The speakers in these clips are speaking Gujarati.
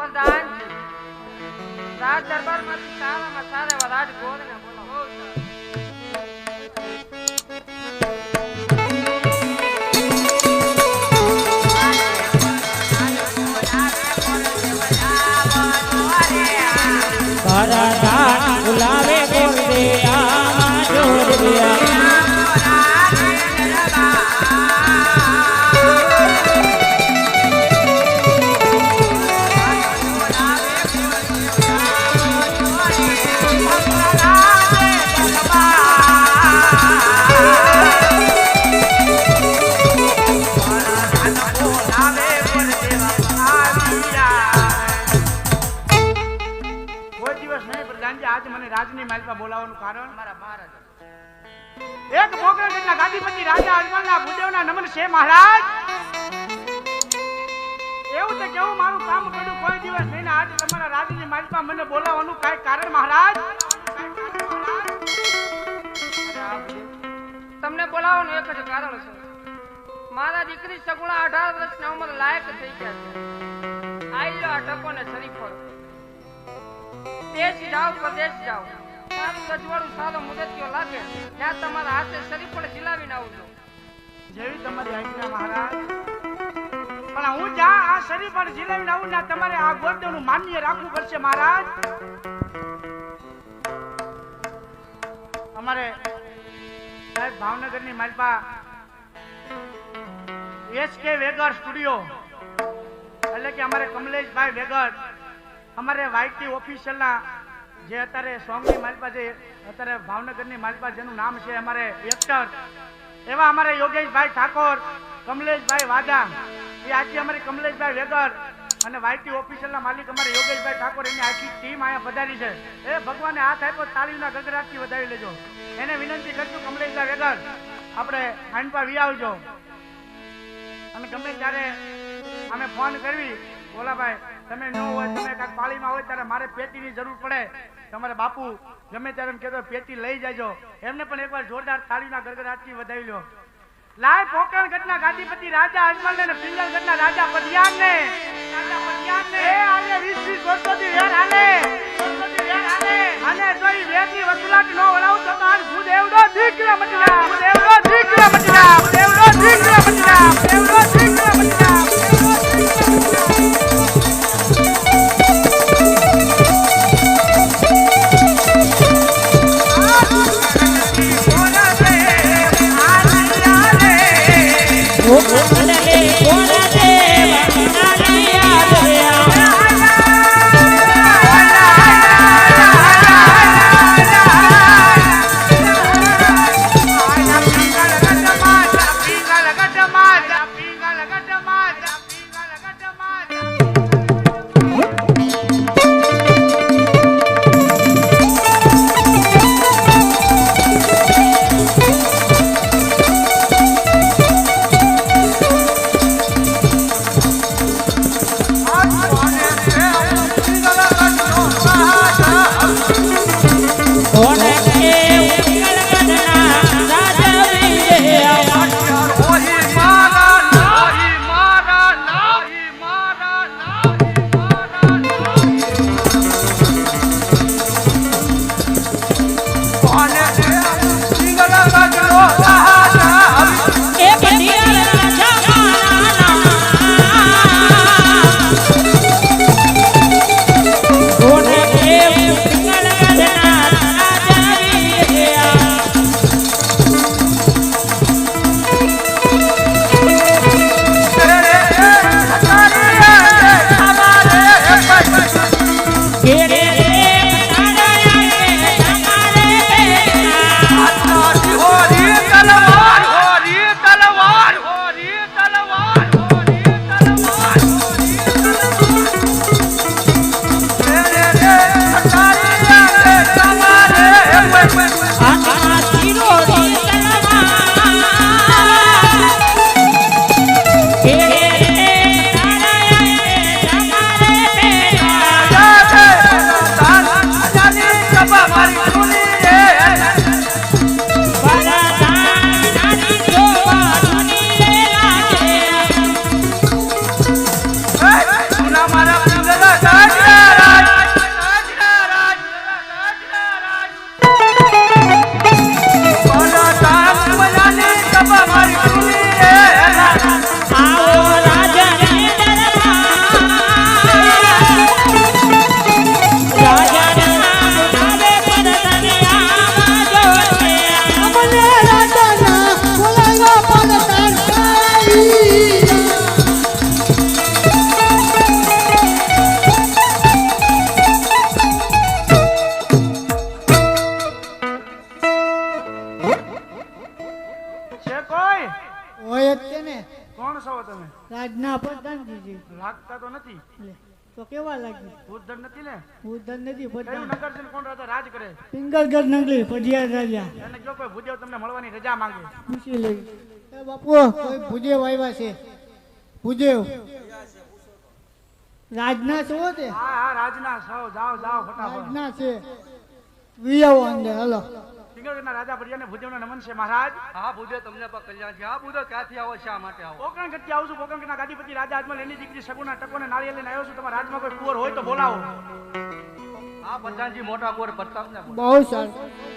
પ્રધાન રાજ દરબારમાંથી સારામાં સારા એવા રાજ બોલો. બોલાવો કરધાન ગુલાબે ગોરદે આમાં જોડિયા કોઈ બોલાવવાનું કારણ? મારા મહારાજ એક પોકરણગઢના ગાદીપતિ રાજા, અજમલના, ભૂદેવના નમન છે મહારાજ? એવું તો કેવું મારું કામ કર્યું કોઈ દિવસ નહીં. આજે તમારા રાજાની માલિકમાં મને બોલાવવાનું કાંઈ કારણ મહારાજ? તમને બોલાવવાનું એક જ કારણ છે. મારા દીકરી સગુણા અઢાર વર્ષની ઉંમર લાયક થઈ ગયા છે. આઈ લો આ ટકોને શરીફો. દેશ જાઓ, પ્રદેશ જાઓ. સારું રજવાડું સારો મુદતિયો લાગે, ત્યાં તમારા હાથે શરીફળ ઝીલાવીને આવજો જેવી તમારી આજ્ઞા મહારાજ. પણ હું જ્યાં આ શરીફ પણ જીલાવીને આવું ને તમારે આ ગોરદેવનું માન્ય રાખવું પડશે મહારાજ. અમારે સાહેબ ભાવનગરની માલપા એસ કે વેગર સ્ટુડિયો. એટલે કે અમારે કમલેશભાઈ વેગર, અમારે વાયટી ઓફિશિયલના જે અત્યારે સોંગની માલપા જે અત્યારે ભાવનગરની માલપા જેનું નામ છે અમારે એક્ટર. એવા અમારે યોગેશભાઈ ઠાકોર, કમલેશભાઈ વાદા એ આજે અમારી કમલેશભાઈ વેગર અને વાયટી ઓફિસરના માલિક અમારે યોગેશભાઈ ઠાકોર એની આખી ટીમ અહીંયા પધારી છે. એ ભગવાને હાથ આપ્યો તાળીના ગગડાટથી વધાવી લેજો. એને વિનંતી કરશું કમલેશભાઈ વેગર, આપણે હાંડપા વી આવજો. અને ગમે ત્યારે અમે ફોન કરવી બોલાભાઈ તમે ન હોય, તમે કાંઈક પાળીમાં હોય, ત્યારે મારે પેટીની જરૂર પડે. તમારે બાપુ ગમે ત્યારે એમ કહેતો પેટી લઈ જાજો. એમને પણ એકવાર જોરદાર તાળીના ગરગડાટથી વધાવી લો. લાય પોકરણગઢના ગાદીપતિ રાજા અજમલને ને પિંગલગઢના રાજા પટિયાનને રાજા પટિયાનને એ આજે 20 20 વર્ષોથી વેર હાલે. વર્ષોથી વેર હાલે અને જો રાજના પ્રધાનજી લાગતા તો નથી. લે તો કેવા લાગ્યું ભૂતધર નથી લે. ભૂધન નથી પ્રધાન નગર છે કોણ રાજા? રાજ કરે. પિંગલગઢ નગરી પઢિયાર રાજા. એને કયો કોઈ ભૂદેવ તમને મળવાની રજા માંગે? પૂછી લેવી એ બાપુ કોઈ ભુજેવ આવ્યા છે? ભુજેવ રાજના છો તે? હા હા રાજના. છો જાઓ જાઓ ફટાફટ. રાજના છે. વિયાવો અંદર હલો. રાજા ભરિયાને ભૂદેવનો નમન છે મહારાજ. હા બુધે તમને પણ કલ્યાણ છે. હા બુધે ક્યાંથી આવો શા માટે આવો? પોકરણ ગઢથી આવું છું. પોકરણના ગાદીપતિ રાજા આજમાં એની દીકરી સગુના ટકોને નાળિયેર લઈને આવ્યો છું. તમારા રાજમાં કોઈ કુંવર હોય તો બોલાવો. હા પ્રધાનજી મોટા કોર પ્રતાપને બોલો. બહુ સારું.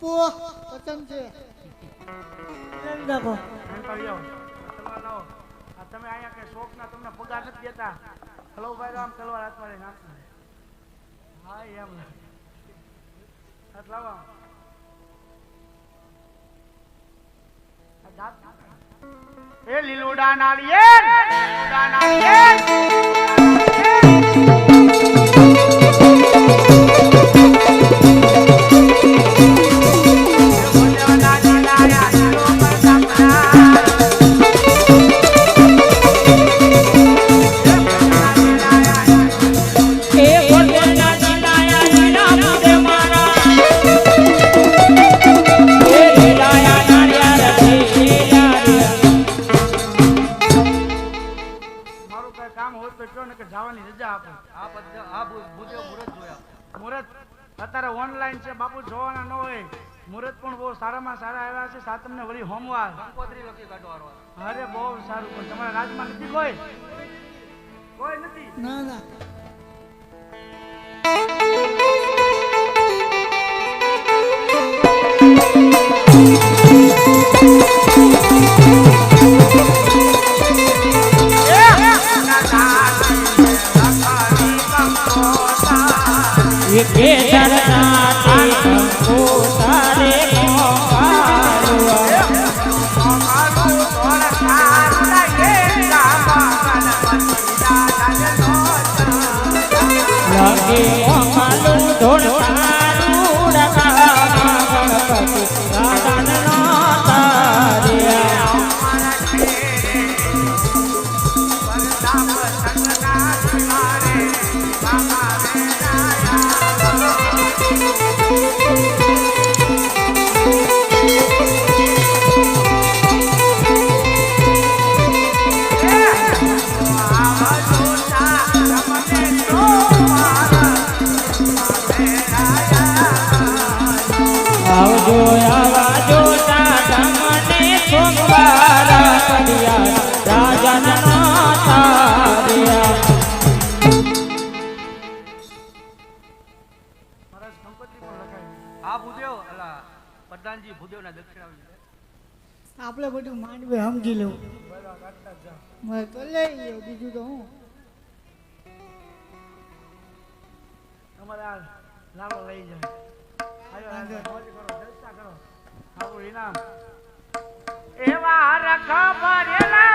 બાપુ પસંદ છે રાખો ઘંટાડી આવો તલવાર લાવો આ તમે અહીંયા કઈ શોખના તમને પગાર નથી દેતા હલો ભાઈ રામ તલવાર હાથમાં લઈને આપો. હા એમ હાથ લાવો એ લીલુડા નાળિયેર લીલુડા નાળિયેર સારામાં સારા આવ્યા છે સાતમને વળી હોમવાર કંકોત્રી લખી કાઢો અરે બહુ સારું પણ તમારા રાજમાં નથી કોઈ? કોઈ નથી? ના ના. એ કેસરના ગણપતિ આપણે બધું માંડવે સમજી લેવું મેં તો લઈ લ્યો બીજું તો હું? તમારે આ લાડો લઈ જાય કરો કરો. ઇનામ. એવા રખા ભરેલા